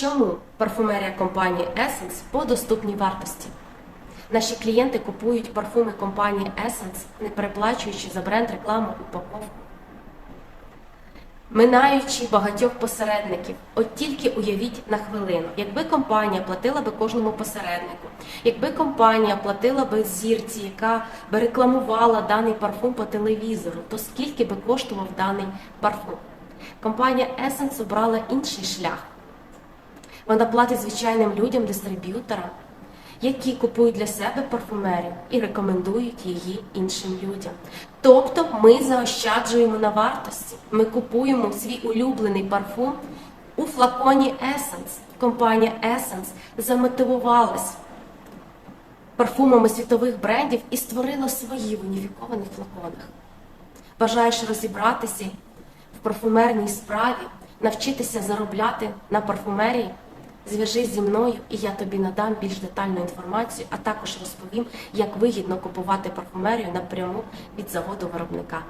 Чому парфумерія компанії Essence по доступній вартості? Наші клієнти купують парфуми компанії Essence, не переплачуючи за бренд рекламу упаковку. Минаючи багатьох посередників, от тільки уявіть на хвилину, якби компанія платила би кожному посереднику, якби компанія платила би зірці, яка би рекламувала даний парфум по телевізору, то скільки би коштував даний парфум? Компанія Essence обрала інший шлях. Вона платить звичайним людям, дистриб'юторам, які купують для себе парфумерію і рекомендують її іншим людям. Тобто ми заощаджуємо на вартості. Ми купуємо свій улюблений парфум у флаконі Essence. Компанія Essence замотивувалась парфумами світових брендів і створила свої в уніфікованих флаконах. Бажаєш розібратися в парфумерній справі, навчитися заробляти на парфумерії? Зв'яжись зі мною, і я тобі надам більш детальну інформацію, а також розповім, як вигідно купувати парфумерію напряму від заводу виробника.